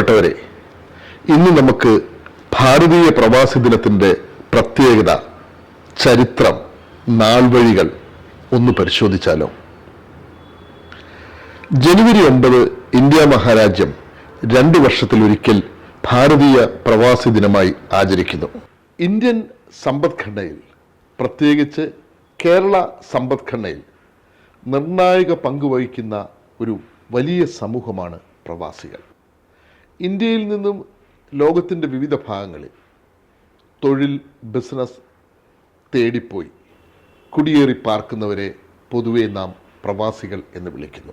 പ്രിയപ്പെട്ടവരെ ഇന്ന് നമുക്ക് ഭാരതീയ പ്രവാസി ദിനത്തിന്റെ പ്രത്യേകത ചരിത്രം നാൾവഴികൾ ഒന്ന് പരിശോധിച്ചാലോ? ജനുവരി ഒമ്പത് ഇന്ത്യ മഹാരാജ്യം രണ്ട് വർഷത്തിലൊരിക്കൽ ഭാരതീയ പ്രവാസി ദിനമായി ആചരിക്കുന്നു. ഇന്ത്യൻ സമ്പദ്ഘടനയിൽ പ്രത്യേകിച്ച് കേരള സമ്പദ്ഘടനയിൽ നിർണായക പങ്കുവഹിക്കുന്ന ഒരു വലിയ സമൂഹമാണ് പ്രവാസികൾ. ഇന്ത്യയിൽ നിന്നും ലോകത്തിന്റെ വിവിധ ഭാഗങ്ങളിൽ തൊഴിൽ ബിസിനസ് തേടിപ്പോയി. കുടിയേറി പാർക്കുന്നവരെ പൊതുവെ നാം പ്രവാസികൾ എന്ന് വിളിക്കുന്നു.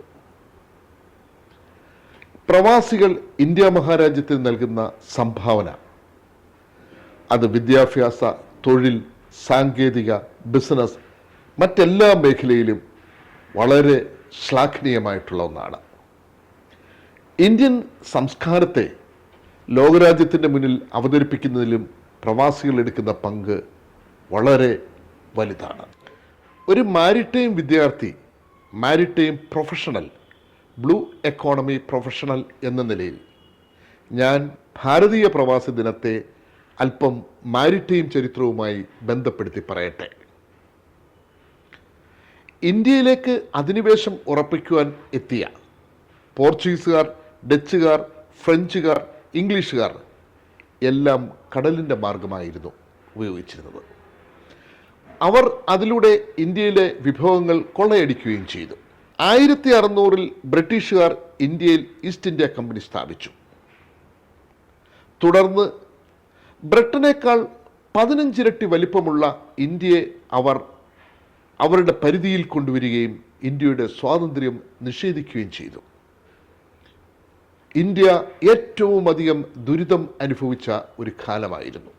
പ്രവാസികൾ ഇന്ത്യ മഹാരാജ്യത്തിന് നൽകുന്ന സംഭാവന. അത് വിദ്യാഭ്യാസ തൊഴിൽ സാങ്കേതിക ബിസിനസ് മറ്റെല്ലാ മേഖലയിലും വളരെ ശ്ലാഘനീയമായിട്ടുള്ള ഒന്നാണ്. ഇന്ത്യൻ സംസ്കാരത്തെ ലോകരാജ്യത്തിന്റെ മുന്നിൽ അവതരിപ്പിക്കുന്നതിലും പ്രവാസികൾ എടുക്കുന്ന പങ്ക് വളരെ വലുതാണ്. ഒരു മാരിടൈം വിദ്യാർത്ഥി maritime professional blue economy professional എന്ന നിലയിൽ ഞാൻ ഭാരതീയ പ്രവാസി ദിനത്തെ അല്പം മാരിടൈം ചരിത്രവുമായി ബന്ധപ്പെടുത്തി പറയട്ടെ. ഇന്ത്യയിലേക്ക് അധിനിവേശം ഉറപ്പിക്കുവാൻ എത്തിയ പോർച്ചുഗീസുകാർ ഡച്ചുകാർ ഫ്രഞ്ചുകാർ ഇംഗ്ലീഷുകാർ എല്ലാം കടലിന്റെ മാർഗമായിരുന്നു ഉപയോഗിച്ചിരുന്നത്. അവർ അതിലൂടെ ഇന്ത്യയിലെ വിഭവങ്ങൾ കൊള്ളയടിക്കുകയും ചെയ്തു. ആയിരത്തി അറുന്നൂറിൽ ബ്രിട്ടീഷുകാർ ഇന്ത്യയിൽ ഈസ്റ്റ് ഇന്ത്യ കമ്പനി സ്ഥാപിച്ചു. തുടർന്ന് ബ്രിട്ടനേക്കാൾ പതിനഞ്ചിരട്ടി വലിപ്പമുള്ള ഇന്ത്യയെ അവർ അവരുടെ പരിധിയിൽ കൊണ്ടുവരികയും ഇന്ത്യയുടെ സ്വാതന്ത്ര്യം നിഷേധിക്കുകയും ചെയ്തു. ഇന്ത്യ ഏറ്റവും അധികം ദുരിതം അനുഭവിച്ച ഒരു കാലമായിരുന്നു.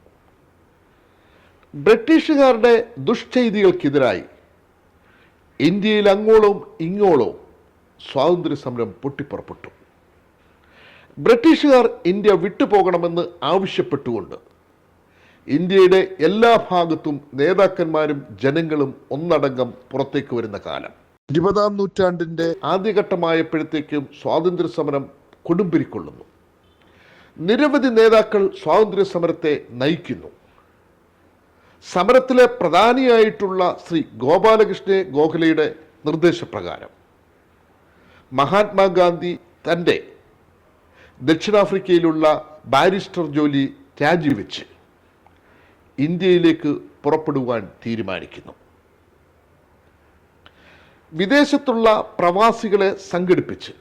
ബ്രിട്ടീഷുകാരുടെ ദുഷ്ചെയ്തികൾക്കെതിരായി ഇന്ത്യയിൽ അങ്ങോളവും ഇങ്ങോളവും സ്വാതന്ത്ര്യ സമരം പൊട്ടിപ്പുറപ്പെട്ടു. ബ്രിട്ടീഷുകാർ ഇന്ത്യ വിട്ടുപോകണമെന്ന് ആവശ്യപ്പെട്ടുകൊണ്ട് ഇന്ത്യയുടെ എല്ലാ ഭാഗത്തും നേതാക്കന്മാരും ജനങ്ങളും ഒന്നടങ്കം പുറത്തേക്ക് വരുന്ന കാലം. ഇരുപതാം നൂറ്റാണ്ടിന്റെ ആദ്യഘട്ടമായപ്പോഴത്തേക്കും സ്വാതന്ത്ര്യ സമരം കൊടുമ്പിരിക്കൊള്ളുന്നു. നിരവധി നേതാക്കൾ സ്വാതന്ത്ര്യ സമരത്തെ നയിക്കുന്നു. സമരത്തിലെ പ്രധാനിയായിട്ടുള്ള ശ്രീ ഗോപാലകൃഷ്ണ ഗോഖലെയുടെ നിർദ്ദേശപ്രകാരം മഹാത്മാഗാന്ധി തന്റെ ദക്ഷിണാഫ്രിക്കയിലുള്ള ബാരിസ്റ്റർ ജോലി രാജിവെച്ച് ഇന്ത്യയിലേക്ക് പുറപ്പെടുവാൻ തീരുമാനിക്കുന്നു. വിദേശത്തുള്ള പ്രവാസികളെ സംഘടിപ്പിച്ച്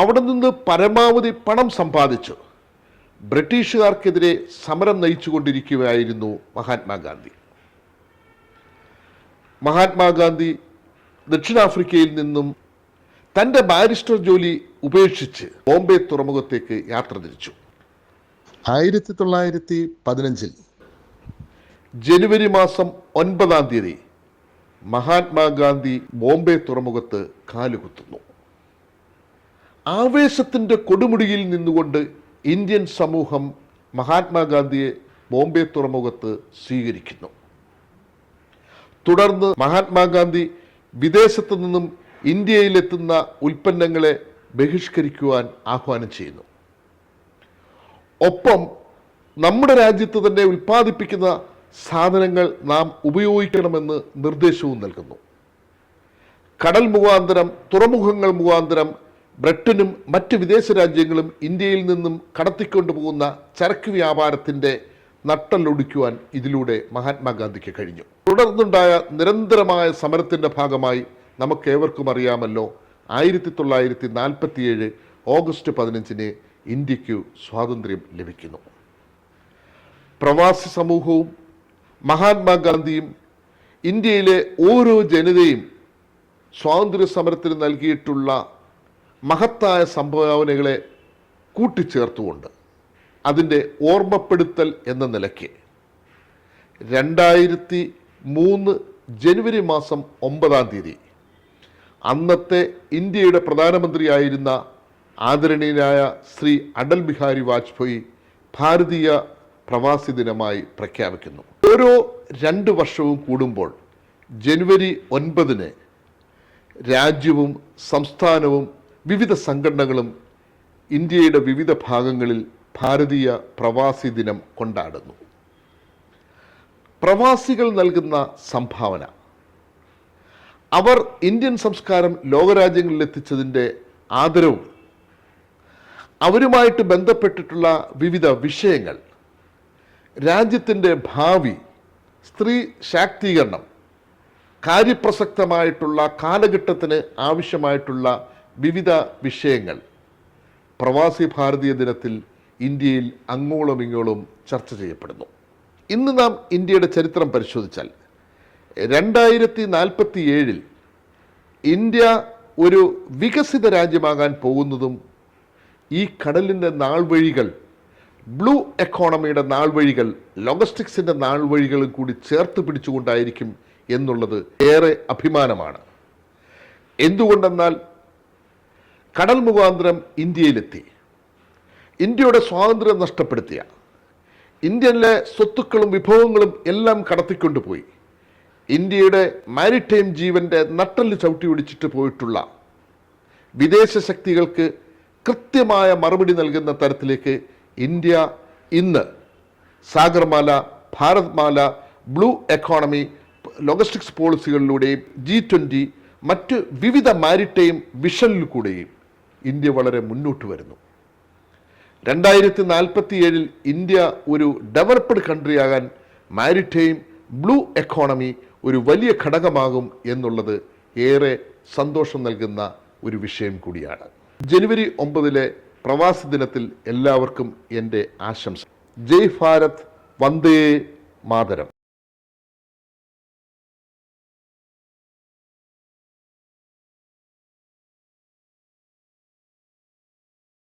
അവിടെ നിന്ന് പരമാവധി പണം സമ്പാദിച്ചു. ബ്രിട്ടീഷുകാർക്കെതിരെ സമരം നയിച്ചുകൊണ്ടിരിക്കുകയായിരുന്നു മഹാത്മാഗാന്ധി. മഹാത്മാഗാന്ധി ദക്ഷിണാഫ്രിക്കയിൽ നിന്നും തന്റെ ബാരിസ്റ്റർ ജോലി ഉപേക്ഷിച്ച് ബോംബെ തുറമുഖത്തേക്ക് യാത്ര തിരിച്ചു. ആയിരത്തി തൊള്ളായിരത്തി പതിനഞ്ചിൽ ജനുവരി മാസം ഒൻപതാം തീയതി മഹാത്മാഗാന്ധി ബോംബെ തുറമുഖത്ത് കാലുകുത്തുന്നു. ആവേശത്തിന്റെ കൊടുമുടിയിൽ നിന്നുകൊണ്ട് ഇന്ത്യൻ സമൂഹം മഹാത്മാഗാന്ധിയെ ബോംബെ തുറമുഖത്ത് സ്വീകരിക്കുന്നു. തുടർന്ന് മഹാത്മാഗാന്ധി വിദേശത്തു നിന്നും ഇന്ത്യയിലെത്തുന്ന ഉൽപ്പന്നങ്ങളെ ബഹിഷ്കരിക്കുവാൻ ആഹ്വാനം ചെയ്യുന്നു. ഒപ്പം നമ്മുടെ രാജ്യത്ത് തന്നെ ഉൽപ്പാദിപ്പിക്കുന്ന സാധനങ്ങൾ നാം ഉപയോഗിക്കണമെന്ന് നിർദ്ദേശവും നൽകുന്നു. കടൽ മുഖാന്തരം തുറമുഖങ്ങൾ മുഖാന്തരം ബ്രിട്ടനും മറ്റ് വിദേശ രാജ്യങ്ങളും ഇന്ത്യയിൽ നിന്നും കടത്തിക്കൊണ്ടുപോകുന്ന ചരക്ക് വ്യാപാരത്തിന്റെ നട്ടലൊടിക്കുവാൻ ഇതിലൂടെ മഹാത്മാഗാന്ധിക്ക് കഴിഞ്ഞു. തുടർന്നുണ്ടായ നിരന്തരമായ സമരത്തിന്റെ ഭാഗമായി നമുക്കേവർക്കും അറിയാമല്ലോ ആയിരത്തി തൊള്ളായിരത്തി നാൽപ്പത്തിയേഴ് ഓഗസ്റ്റ് പതിനഞ്ചിന് ഇന്ത്യയ്ക്ക് സ്വാതന്ത്ര്യം ലഭിക്കുന്നു. പ്രവാസി സമൂഹവും മഹാത്മാഗാന്ധിയും ഇന്ത്യയിലെ ഓരോ ജനതയും സ്വാതന്ത്ര്യ സമരത്തിന് നൽകിയിട്ടുള്ള മഹത്തായ സംഭാവനകളെ കൂട്ടിച്ചേർത്തുകൊണ്ട് അതിന്റെ ഓർമ്മപ്പെടുത്തൽ എന്ന നിലയ്ക്ക് രണ്ടായിരത്തി മൂന്ന് ജനുവരി മാസം ഒമ്പതാം തീയതി അന്നത്തെ ഇന്ത്യയുടെ പ്രധാനമന്ത്രിയായിരുന്ന ആദരണീയനായ ശ്രീ അടൽ ബിഹാരി വാജ്പേയി ഭാരതീയ പ്രവാസി ദിനമായി പ്രഖ്യാപിക്കുന്നു. ഓരോ രണ്ട് വർഷവും കൂടുമ്പോൾ ജനുവരി ഒൻപതിന് രാജ്യവും സംസ്ഥാനവും വിവിധ സംഘടനകളും ഇന്ത്യയുടെ വിവിധ ഭാഗങ്ങളിൽ ഭാരതീയ പ്രവാസി ദിനം കൊണ്ടാടുന്നു. പ്രവാസികൾ നൽകുന്ന സംഭാവന. അവർ ഇന്ത്യൻ സംസ്കാരം ലോകരാജ്യങ്ങളിൽ എത്തിച്ചതിന്റെ ആദരവും അവരുമായിട്ട് ബന്ധപ്പെട്ടിട്ടുള്ള വിവിധ വിഷയങ്ങൾ രാജ്യത്തിന്റെ ഭാവി സ്ത്രീ ശാക്തീകരണം കാര്യപ്രസക്തമായിട്ടുള്ള കാലഘട്ടത്തിന് ആവശ്യമായിട്ടുള്ള വിവിധ വിഷയങ്ങൾ. പ്രവാസി ഭാരതീയ ദിനത്തിൽ ഇന്ത്യയിൽ അങ്ങോളം ഇങ്ങോളം ചർച്ച ചെയ്യപ്പെടുന്നു. ഇന്ന് നാം ഇന്ത്യയുടെ ചരിത്രം പരിശോധിച്ചാൽ രണ്ടായിരത്തി നാൽപ്പത്തി ഏഴിൽ ഇന്ത്യ ഒരു വികസിത രാജ്യമാകാൻ പോകുന്നതും ഈ കടലിന്റെ നാൾവഴികൾ ബ്ലൂ എക്കോണമിയുടെ നാൾവഴികൾ ലോജിസ്റ്റിക്സിന്റെ നാൾവഴികളും കൂടി ചേർത്ത് പിടിച്ചുകൊണ്ടായിരിക്കും എന്നുള്ളത് ഏറെ അഭിമാനമാണ്. എന്തുകൊണ്ടെന്നാൽ കടൽ മുഖാന്തരം ഇന്ത്യയിലെത്തി. ഇന്ത്യയുടെ സ്വാതന്ത്ര്യം നഷ്ടപ്പെടുത്തിയ. ഇന്ത്യയിലെ സ്വത്തുക്കളും വിഭവങ്ങളും എല്ലാം കടത്തിക്കൊണ്ടുപോയി. ഇന്ത്യയുടെ മാരിടൈം ജീവന്റെ നട്ടൽ ചവിട്ടി ഒടിച്ചിട്ട് പോയിട്ടുള്ള വിദേശ ശക്തികൾക്ക് കൃത്യമായ മറുപടി നൽകുന്ന തരത്തിലേക്ക് ഇന്ത്യ ഇന്ന് Sagarmala Bharatmala blue economy logistics പോളിസികളിലൂടെയും G twenty മറ്റ് വിവിധ മാരിടൈം വിഷനിൽ കൂടെയും ഇന്ത്യ വളരെ മുന്നോട്ട് വരുന്നു. രണ്ടായിരത്തി നാൽപ്പത്തി ഏഴിൽ ഇന്ത്യ ഒരു ഡെവലപ്ഡ് കൺട്രി കൺട്രിയാകാൻ മാരിടൈം ബ്ലൂ എക്കോണമി ഒരു വലിയ ഘടകമാകും എന്നുള്ളത് ഏറെ സന്തോഷം നൽകുന്ന ഒരു വിഷയം കൂടിയാണ്. ജനുവരി ഒമ്പതിലെ പ്രവാസി ദിനത്തിൽ എല്ലാവർക്കും എന്റെ ആശംസ. ജയ് ഭാരത് വന്ദേ മാതരം.